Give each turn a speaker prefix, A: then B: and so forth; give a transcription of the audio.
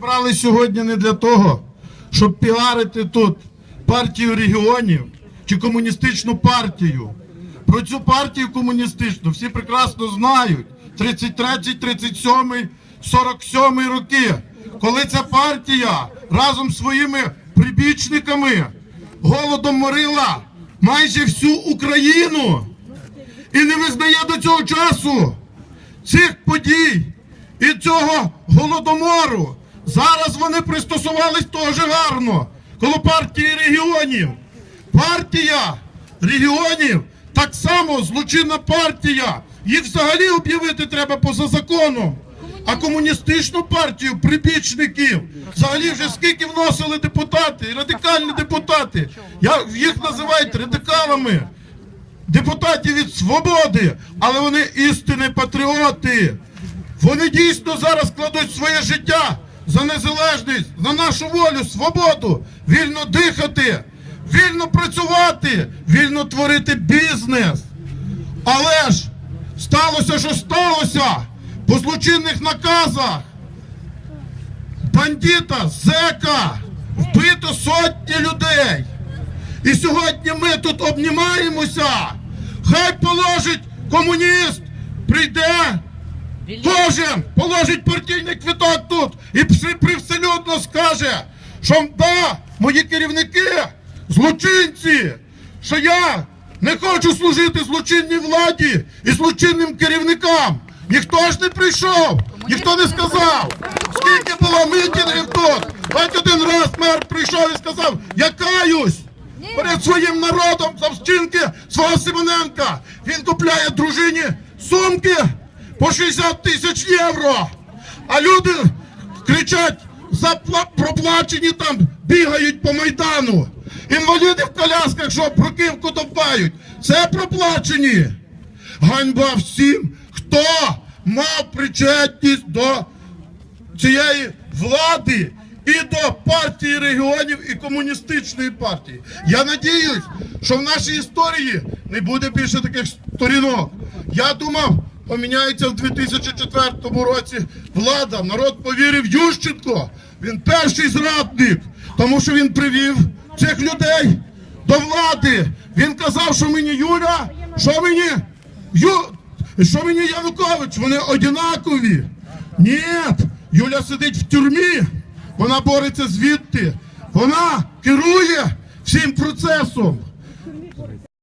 A: Брали сьогодні не для того, щоб піарити тут партію регіонів чи комуністичну партію. Про цю партію комуністичну всі прекрасно знають. 33, 37, 47 роки, коли ця партія разом з своїми прибічниками голодом морила майже всю Україну і не визнає до цього часу цих подій і цього голодомору. Зараз вони пристосувались теж гарно коло партії регіонів. Партія регіонів так само злочинна партія. Їх взагалі об'явити треба поза законом. А комуністичну партію прибічників взагалі вже скільки вносили депутати, радикальні депутати. Я, їх називають радикалами депутатів від свободи, але вони істинні патріоти. Вони дійсно зараз кладуть своє життя за незалежність, за нашу волю, свободу, вільно дихати, вільно працювати, вільно творити бізнес. Але ж сталося, що сталося по злочинних наказах. Бандита, зека, вбито сотні людей. І сьогодні ми тут обнімаємося. Хай положить комуніст, прийде, кожен положить партійний квиток тут і привселюдно скаже, що да, мої керівники, злочинці, що я не хочу служити злочинній владі і злочинним керівникам. Ніхто ж не прийшов, ніхто не сказав. Скільки було мітингів тут? Хоч один раз мер прийшов і сказав, я каюсь перед своїм народом за вчинки свого Симоненка. Він купляє дружині сумки по 60 тисяч євро. А люди кричать проплачені там, бігають по майдану. Інваліди в колясках, що бруківку топають. Це проплачені. Ганьба всім, хто мав причетність до цієї влади і до партії регіонів і комуністичної партії. Я надіюсь, що в нашій історії не буде більше таких сторінок. Я думав, поміняється в 2004 році влада. Народ повірив Ющенко. Він перший зрадник, тому що він привів цих людей до влади. Він казав, що мені Юля, що мені Ю... що мені Янукович, вони однакові. Ні, Юля сидить в тюрмі, вона бореться звідти, вона керує всім процесом.